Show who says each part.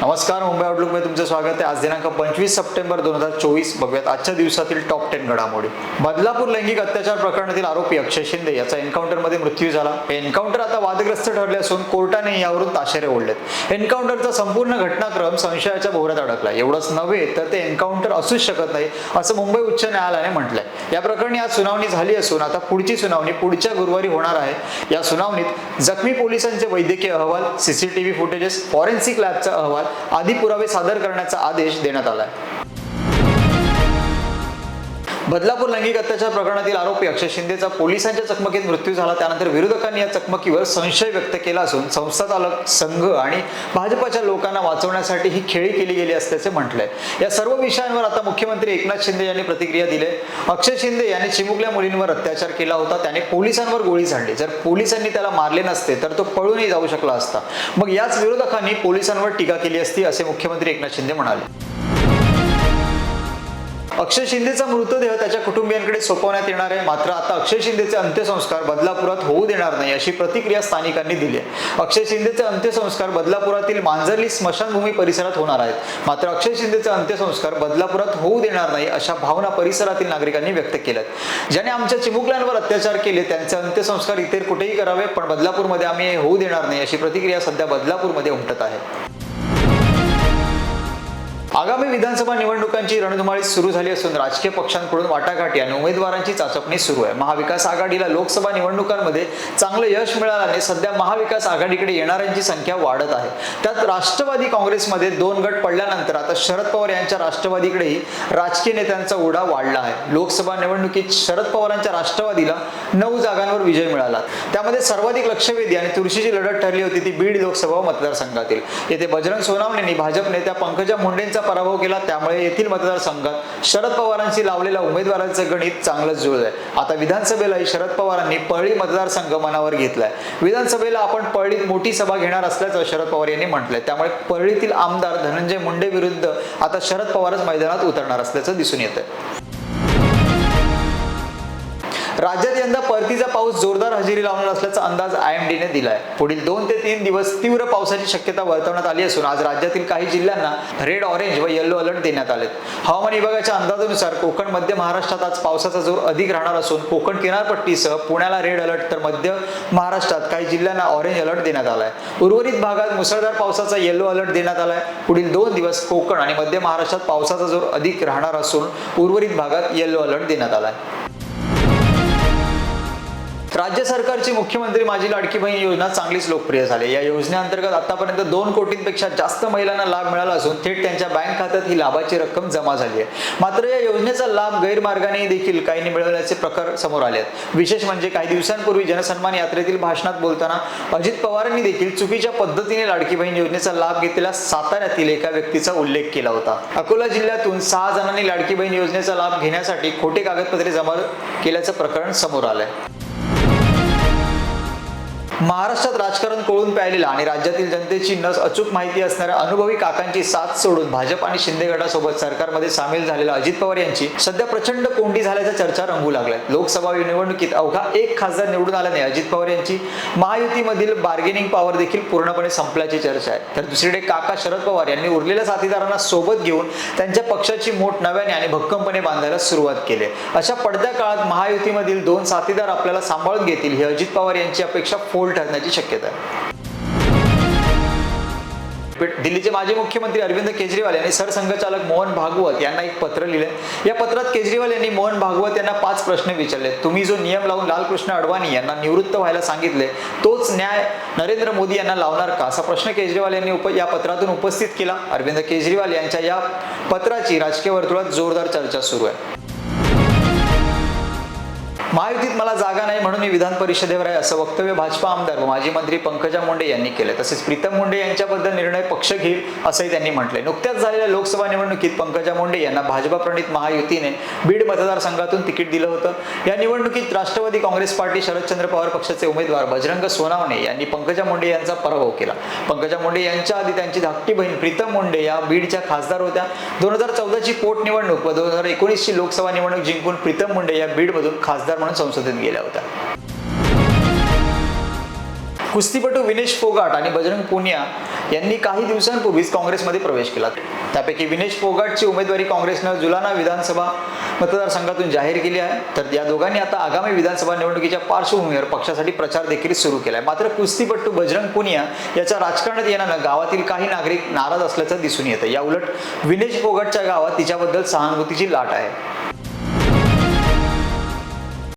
Speaker 1: नमस्कार मुंबई आउटलुकमध्ये तुमचं स्वागत आहे. आज दिनांक पंचवीस सप्टेंबर दोन हजार चोवीस. बघूयात आजच्या दिवसातील टॉप टेन घडामोडी. बदलापूर लैंगिक अत्याचार प्रकरणातील आरोपी अक्षय शिंदे याचा एन्काउंटरमध्ये मृत्यू झाला. हे एन्काउंटर आता वादग्रस्त ठरले असून कोर्टाने यावरून ताशेरे ओढलेत. एन्काउंटरचा संपूर्ण घटनाक्रम संशयाच्या भोवऱ्यात अडकला. एवढंच नव्हे तर ते एन्काउंटर असूच शकत नाही असं मुंबई उच्च न्यायालयाने म्हटलंय. या प्रकरणी आज सुनावणी झाली असून आता पुढची सुनावणी पुढच्या गुरुवारी होणार आहे. या सुनावणीत जखमी पोलिसांचे वैद्यकीय अहवाल सीसीटीव्ही फुटेजेस फॉरेन्सिक लॅबचा अहवाल आदी पुरावे सादर करण्याचा आदेश देण्यात आलाय. बदलापूर लैंगिक अत्याचार प्रकरणातील आरोपी अक्षय शिंदेचा पोलिसांच्या चकमकीत मृत्यू झाला. त्यानंतर विरोधकांनी या चकमकीवर संशय व्यक्त केला असून संस्था चालक संघ आणि भाजपच्या लोकांना वाचवण्यासाठी ही खेळी केली गेली असल्याचे म्हटलंय. या सर्व विषयांवर आता मुख्यमंत्री एकनाथ शिंदे यांनी प्रतिक्रिया दिली अक्षय शिंदे यांनी चिमुकल्या मुलींवर अत्याचार केला होता. त्याने पोलिसांवर गोळी झाडली. जर पोलिसांनी त्याला मारले नसते तर तो पळूनही जाऊ शकला असता. मग याच विरोधकांनी पोलिसांवर टीका केली असती असे मुख्यमंत्री एकनाथ शिंदे म्हणाले. अक्षय शिंदेचा मृतदेह त्याच्या कुटुंबियांकडे सोपवण्यात येणार आहे. मात्र आता अक्षय शिंदेचे अंत्यसंस्कार बदलापुरात होऊ देणार नाही अशी प्रतिक्रिया स्थानिकांनी दिली आहे. अक्षय शिंदेचे अंत्यसंस्कार बदलापुरातील मांजरली स्मशानभूमी परिसरात होणार आहेत. मात्र अक्षय शिंदेचे अंत्यसंस्कार बदलापुरात होऊ देणार नाही अशा भावना परिसरातील नागरिकांनी व्यक्त केल्यात ज्याने आमच्या चिमुकल्यांवर अत्याचार केले त्यांचे अंत्यसंस्कार इतर कुठेही करावे पण बदलापूरमध्ये आम्ही हे होऊ देणार नाही अशी प्रतिक्रिया सध्या बदलापूरमध्ये उमटत आहे. आगामी विधानसभा निवडणुकांची रणधुमाळी सुरू झाली असून राजकीय पक्षांकडून वाटाघाटी आणि उमेदवारांची चाचपणी सुरू आहे. महाविकास आघाडीला लोकसभा निवडणुकांमध्ये चांगलं यश मिळाल्याने सध्या महाविकास आघाडीकडे येणाऱ्यांची संख्या वाढत आहे. त्यात राष्ट्रवादी काँग्रेसमध्ये दोन गट पडल्यानंतर आता शरद पवार यांच्या राष्ट्रवादीकडेही राजकीय नेत्यांचा ओढा वाढला आहे. लोकसभा निवडणुकीत शरद पवारांच्या राष्ट्रवादीला नऊ जागांवर विजय मिळाला. त्यामध्ये सर्वाधिक लक्षवेधी आणि तुळशीची लढत ठरली होती ती बीड लोकसभा मतदारसंघातील. येथे बजरंग सोनावणेंनी भाजप नेत्या पंकजा मुंडेंचा पराभव केला त्यामुळे येथील मतदारसंघात शरद पवारांशी लावलेल्या उमेदवारांचं गणित चांगलंच जुळलंय. आता विधानसभेलाही शरद पवारांनी पळी मतदारसंघ मनावर घेतलाय. विधानसभेला आपण पळीत मोठी सभा घेणार असल्याचं शरद पवार यांनी म्हटलंय. त्यामुळे पळीतील आमदार धनंजय मुंडे विरुद्ध आता शरद पवारच मैदानात उतरणार असल्याचं दिसून येतंय. राज्यात यंदा परतीचा पाऊस जोरदार हजेरी लावणार असल्याचा अंदाज आय एम डीने दिलाय. पुढील दोन ते तीन दिवस तीव्र पावसाची शक्यता वर्तवण्यात आली असून आज राज्यातील काही जिल्ह्यांना रेड ऑरेंज व येल्लो अलर्ट देण्यात आलेत. हवामान विभागाच्या अंदाजानुसार कोकण मध्य महाराष्ट्रात आज पावसाचा जोर अधिक राहणार असून कोकण किनारपट्टीसह पुण्याला रेड अलर्ट तर मध्य महाराष्ट्रात काही जिल्ह्यांना ऑरेंज अलर्ट देण्यात आलाय. उर्वरित भागात मुसळधार पावसाचा येल्लो अलर्ट देण्यात आलाय. पुढील दोन दिवस कोकण आणि मध्य महाराष्ट्रात पावसाचा जोर अधिक राहणार असून उर्वरित भागात येल्लो अलर्ट देण्यात आलाय. राज्य सरकारची मुख्यमंत्री माझी लाडकी बहीण योजना चांगलीच लोकप्रिय झाली. या योजनेअंतर्गत आतापर्यंत दोन कोटींपेक्षा जास्त महिलांना लाभ मिळाला असून थेट त्यांच्या बँक खात्यात ही लाभाची रक्कम जमा झाली आहे. मात्र या योजनेचा लाभ गैरमार्गाने देखील काहींनी मिळवल्याचे प्रकार समोर आले आहेत. विशेष म्हणजे काही दिवसांपूर्वी जनसन्मान यात्रेतील भाषणात बोलताना अजित पवारांनी देखील चुकीच्या पद्धतीने लाडकी बहीण योजनेचा लाभ घेतलेल्या साताऱ्यातील एका व्यक्तीचा उल्लेख केला होता. अकोला जिल्ह्यातून सहा जणांनी लाडकी बहीण योजनेचा लाभ घेण्यासाठी खोटे कागदपत्रे जमा केल्याचं प्रकरण समोर आलंय. महाराष्ट्रात राजकारण कळून प्यायलेला आणि राज्यातील जनतेची नस अचूक माहिती असणाऱ्या अनुभवी काकांची साथ सोडून भाजप आणि शिंदे गटासोबत सरकारमध्ये सामील झालेल्या अजित पवार यांची सध्या प्रचंड कोंडी झाल्याच्या चर्चा रंगू लागल्या. लोकसभा निवडणुकीत अवघा एक खासदार निवडून आल्याने अजित पवार यांची. महायुतीमधील बार्गेनिंग पॉवर देखील पूर्णपणे संपल्याची चर्चा आहे. तर दुसरीकडे काका शरद पवार यांनी उरलेल्या साथीदारांना सोबत घेऊन त्यांच्या पक्षाची मोठ नव्याने आणि भक्कमपणे बांधायला सुरुवात केली. अशा पडद्या काळात महायुतीमधील दोन साथीदार आपल्याला सांभाळून घेतील ही अजित पवार यांची अपेक्षा फोल्ड ठरण्याची शक्यता आहे. दिल्लीचे माजी मुख्यमंत्री अरविंद केजरीवाल यांनी सरसंघचालक मोहन भागवत यांना एक पत्र लिहिले या पत्रात केजरीवाल यांनी मोहन भागवत यांना पाच प्रश्न विचारले. तुम्ही जो नियम लावून लालकृष्ण अडवाणी यांना निवृत्त व्हायला सांगितले तोच न्याय नरेंद्र मोदी यांना लावणार का? असा प्रश्न केजरीवाल यांनी उप या पत्रातून उपस्थित केला. अरविंद केजरीवाल यांच्या या पत्राची राजकीय वर्तुळात जोरदार चर्चा सुरू आहे. महायुतीत मला जागा नाही म्हणून मी विधान परिषदेवर आहे असं वक्तव्य भाजपा आमदार व माजी मंत्री पंकजा मुंडे यांनी केलं तसेच प्रीतम मुंडे यांच्याबद्दल निर्णय पक्ष घेईल असंही त्यांनी म्हटलंय. नुकत्याच झालेल्या लोकसभा निवडणुकीत पंकजा मुंडे यांना भाजपा प्रणित महायुतीने बीड मतदारसंघातून तिकीट दिलं होतं. या निवडणुकीत राष्ट्रवादी काँग्रेस पार्टी शरदचंद्र पवार पक्षाचे उमेदवार बजरंग सोनावणे यांनी पंकजा मुंडे यांचा पराभव केला. पंकजा मुंडे यांच्या आधी त्यांची धाकटी बहीण प्रीतम मुंडे या बीडच्या खासदार होत्या. दोन हजार चौदाची पोटनिवडणूक व दोन हजार एकोणीसची लोकसभा निवडणूक जिंकून प्रीतम मुंडे या बीडमधून खासदार म्हणून संसदेत गेल्या होत्या. कुस्तीपटू विनेश फोगाट आणि बजरंग पुनिया यांनी काही दिवसांपूर्वीच काँग्रेसमध्ये प्रवेश केला. त्यापैकी विनेश फोगाटची उमेदवारी काँग्रेसनं जुलाना विधानसभा मतदारसंघातून जाहीर केली आहे. तर या दोघांनी आता आगामी विधानसभा निवडणुकीच्या पार्श्वभूमीवर पक्षासाठी प्रचार देखील सुरू केला आहे मात्र कुस्तीपट्टू बजरंग पुनिया याच्या राजकारणात येण्यानं गावातील काही नागरिक नाराज असल्याचं दिसून येतं. या उलट विनेश फोगाटच्या गावात तिच्याबद्दल सहानुभूतीची लाट आहे.